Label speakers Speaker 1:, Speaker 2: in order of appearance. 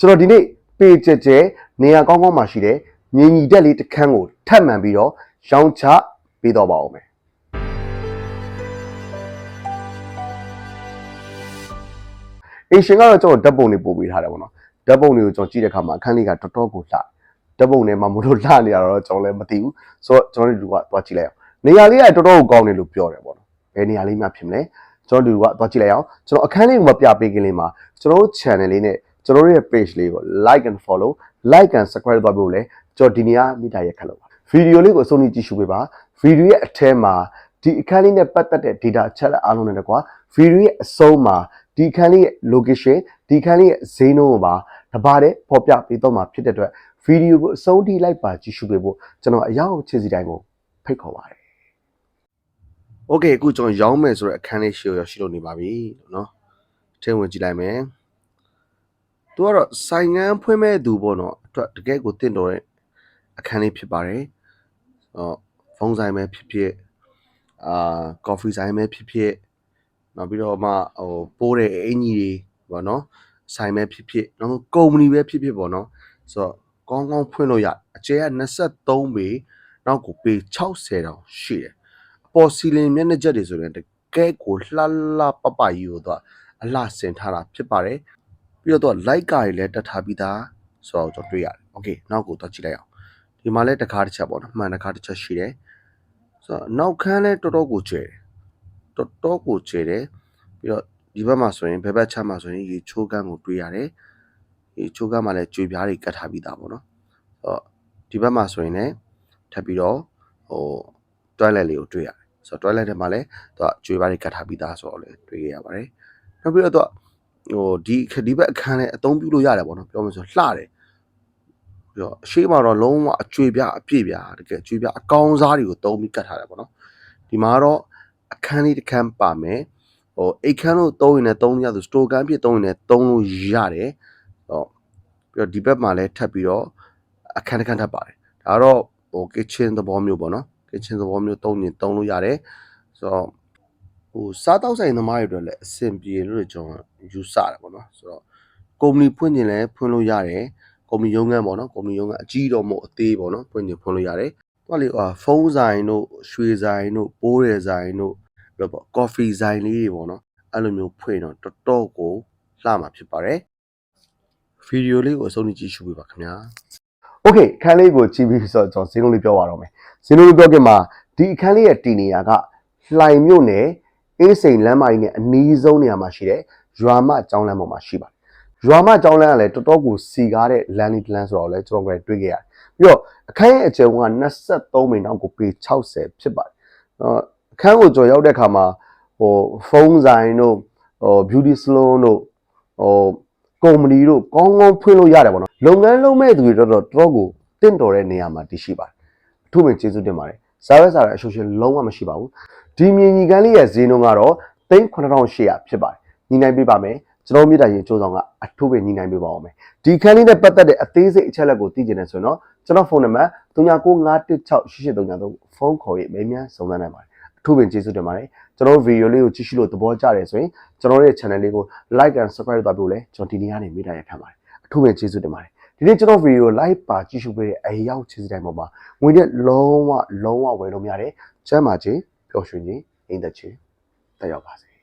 Speaker 1: ကျွန်တော်ဒီနေ့ပေကြကြဲနေရာကောင်းကောင်းမှာရှိတဲ့မြင်ကြီးတက်လေးတစ်ခန်းကိုထပ်မှန်ပြီးတော့ရောင်းချပေးတော့ပါအောင်မယ်အရှင်ကတော့ကျွန်တော်ဓာတ်ပုံတွေပို့ပေးထားတယ်ပေါ့နော်ဓာတ်ပုံတွေကိုကျွန်တော်ကြည့်တဲ့အခါမှာအခန်းလေးကတော်တော်ကိုလှဓာတ်ပုံထဲမှာမလို့လှနေရတော့ကျွန်တော်လည်းမသိဘူးဆိုတော့ကျွန်တော်တို့ကသွားကြည့်လိုက်အောင်နေရာလေးကတော်တော်ကိုကောင်းတယ်လို့ပြောတယ်ပေါ့နော်ဘယ်နေရာလေးမှဖြစ်မလဲကျွန်တော်တို့ကသွားကြည့်လိုက်အောင်ကျွန်တော်အခန်းလေးကိုမပြပေးခင်လေးမှာကျွန်တော်တို့ channel လေးနဲ့ ကျွန်တော်တို့ရဲ့ page လေးကို like and follow like and subscribe လုပ်ဖို့လဲကျွန်တော်ဒီနေရာမိတာရက်ခက်လို့ပါဗီဒီယိုလေးကိုအဆုံးထိကြည့်ရှုပေးပါဗီဒီယိုရဲ့အထဲမှာဒီအခန်းလေးနဲ့ပတ်သက်တဲ့ data အချက်လက်အားလုံးနဲ့တကွာဗီဒီယိုရဲ့အဆုံးမှာဒီအခန်းလေးရဲ့ location ဒီအခန်းလေးရဲ့ဈေးနှုန်းကိုပါတပါးတဲ့ပေါ်ပြပေးတော့မှာဖြစ်တဲ့အတွက်ဗီဒီယိုကိုအဆုံးထိလိုက်ပါကြည့်ရှုပေးဖို့ကျွန်တော်အရောက်ချစ်စီတိုင်းကိုဖိတ်ခေါ်ပါတယ်โอเคအခုကျွန်တော်ရောင်းမယ်ဆိုတဲ့အခန်းလေးရှိရရှိလို့နေပါပြီလို့เนาะထဲဝင်ကြည့်လိုက်မယ် သူကတော့ဆိုင်ငန်းဖွင့်မဲ့သူပေါ့နော်အတွက်တကယ်ကိုတင့်တော်တဲ့အခန်းလေးဖြစ်ပါတယ်ဟောဖုန်းဆိုင်ပဲဖြစ်ဖြစ်အာကော်ဖီဆိုင်ပဲဖြစ်ဖြစ်နောက်ပြီးတော့မှဟိုပိုးတဲ့အင်ကြီးတွေပေါ့နော်ဆိုင်ပဲဖြစ်ဖြစ်နောက်ဆုံးကုမ္ပဏီပဲဖြစ်ဖြစ်ပေါ့နော်ဆိုတော့ကောင်းကောင်းဖွင့်လို့ရအကျဲက23ပေနောက်ကိုပေ60တောင်ရှိတယ်အပေါ်စီလင်မျက်နှာချက်တွေဆိုရင်တကယ်ကိုလှလှပပကြီးကိုတော့အလှဆင်ထားတာဖြစ်ပါတယ် ပြီးတော့သူက like ကာတွေလည်းတက်ထားပြီးသားဆိုတော့ကျွန်တော်တွေ့ရတယ်။ Okay နောက်ကိုတော့ကြည့်လိုက်အောင်။ဒီမှာလည်းတစ်ခါတစ်ချက်ပေါ့နော်။မှန်တစ်ခါတစ်ချက်ရှိတယ်။ဆိုတော့နောက်ခန်းလည်းတော်တော်ကိုကျယ်တယ်။တော်တော်ကိုကျယ်တယ်။ပြီးတော့ဒီဘက်မှာဆိုရင်ဘယ်ဘက်ချမ်းမှာဆိုရင်ရေချိုးကန်းကိုတွေ့ရတယ်။ရေချိုးကန်းမှာလည်းကြွေပြားတွေကတ်ထားပြီးသားပေါ့နော်။ဆိုတော့ဒီဘက်မှာဆိုရင်လည်းထပ်ပြီးတော့ဟို toilet လေးကိုတွေ့ရတယ်။ဆိုတော့ toilet ထဲမှာလည်းသူကကြွေပြားတွေကတ်ထားပြီးသားဆိုတော့လည်းတွေ့ရပါတယ်။နောက်ပြီးတော့သူက ဟိုဒီဒီဘက်အခန်းနဲ့အသုံးပြုလို့ရတယ်ပေါ့နော်ပြောမယ်ဆိုလှတယ်ပြီးတော့အရှိမတော့လုံးဝအကျွေပြအပြည့်ပြတကယ်ကျွေပြအကောင်းစားတွေကိုသုံးပြီးကတ်ထားတယ်ပေါ့နော်ဒီမှာတော့အခန်းလေးတစ်ခန်းပါမယ်ဟိုအိတ်ခန်းလို့သုံးရင်လည်းသုံးရသူစတိုကန်ဖြစ်သုံးရင်လည်းသုံးလို့ရတယ်ဟောပြီးတော့ဒီဘက်မှာလည်းထပ်ပြီးတော့အခန်းတစ်ခန်းထပ်ပါတယ်ဒါတော့ဟို kitchen သဘောမျိုးပေါ့နော် kitchen သဘောမျိုးသုံးရင်သုံးလို့ရတယ်ဆိုတော့ ဟိုစားတောက်ဆိုင်သမားတွေအတွက်လည်းအဆင်ပြေလို့ကျွန်တော်ယူဆတယ်ပေါ့နော်ဆိုတော့ကုမ္ပဏီဖွင့်ကျင်လည်းဖွင့်လို့ရတယ်ကုမ္ပဏီရုံးခန်းပေါ့နော်ကုမ္ပဏီရုံးခန်းအကြီးတော့မဟုတ်အသေးပေါ့နော်ဖွင့်ကျင်ဖွင့်လို့ရတယ်သူကလေဟာဖုန်းဆိုင်တို့ရွှေဆိုင်တို့ပိုးရယ်ဆိုင်တို့ပြီးတော့ပေါ့ကော်ဖီဆိုင်လေးတွေပေါ့နော်အဲ့လိုမျိုးဖွင့်တော့တော်တော်ကိုလှမှာဖြစ်ပါတယ်ဗီဒီယိုလေးကိုအဆုံးထိကြည့်ရှုပေးပါခင်ဗျာโอเคခန်းလေးကိုကြည့်ပြီးဆိုတော့ကျွန်တော်ဈေးနှုန်းလေးပြောပါတော့မယ်ဈေးနှုန်းလေးပြောခင်မှာဒီအခန်းလေးရဲ့တည်နေရာကလှိုင်မြို့နယ် အေးစိန်လမ်းမကြီးနဲ့အနီးဆုံးနေရာမှာရှိတဲ့ရွာမကျောင်းလမ်းပေါ်မှာရှိပါတယ်။ရွာမကျောင်းလမ်းကလည်းတော်တော်ကိုစီကားတဲ့လမ်းလေးတစ်လမ်းဆိုတော့လည်းကျွန်တော်ကတွေ့ခဲ့ရတယ်။ပြီးတော့အခန်းရဲ့အကျယ်က23မိနစ်နောက်ကိုပေ60ဖြစ်ပါတယ်။အော်အခန်းကိုကျွန်တော်ရောက်တဲ့အခါမှာဟိုဖုန်းဆိုင်တို့ဟို beauty salon တို့ဟိုကုမ္ပဏီတို့ကောင်းကောင်းဖွင့်လို့ရတယ်ပေါ့နော်။လုပ်ငန်းလုပ်မဲ့သူတွေတော့တော်တော်ကိုတင့်တော်တဲ့နေရာမှာတည်ရှိပါတယ်။အထူးပင်ကျေးဇူးတင်ပါတယ်။ စားရဲစားရဲအဆိုရှင်လုံးဝမရှိပါဘူး။ဒီမြင်ညီကန်းလေးရဲ့ဈေးနှုန်းကတော့3800ဖြစ်ပါတယ်ညီနိုင်ပေးပါမယ်ကျွန်တော်မြစ်တာရင်စူးဆောင်ကအထူးပဲညီနိုင်ပေးပါအောင်မယ်ဒီခန်းလေးနဲ့ပတ်သက်တဲ့အသေးစိတ်အချက်လက်ကိုသိချင်တယ်ဆိုရင်တော့ကျွန်တော်ဖုန်းနံပါတ်3951638833ဖုန်းခေါ်ရေးအမေးမြန်းစုံစမ်းနိုင်ပါတယ်အထူးပင်ကျေးဇူးတင်ပါတယ်ကျွန်တော်ဗီဒီယိုလေးကိုကြည့်ရှုလို့သဘောကျတယ်ဆိုရင်ကျွန်တော်ရဲ့ channel လေးကို like and subscribe လုပ်ဖို့လည်းကျွန်တော်ဒီနေ့ကနေမိတာရခံပါတယ်အထူးပင်ကျေးဇူးတင်ပါတယ် ဒီနေ့ကျွန်တော်ဗီဒီယို live ပါကြည့်ရှုပေးတဲ့အရောက်ချစ်စတိုင်းပေါ်မှာငွေနဲ့လုံးဝလုံးဝဝယ်လို့မရတယ်ကျမ်းမာခြင်းပျော်ရွှင်ခြင်းအိမ်သက်ခြင်းတက်ရောက်ပါစေ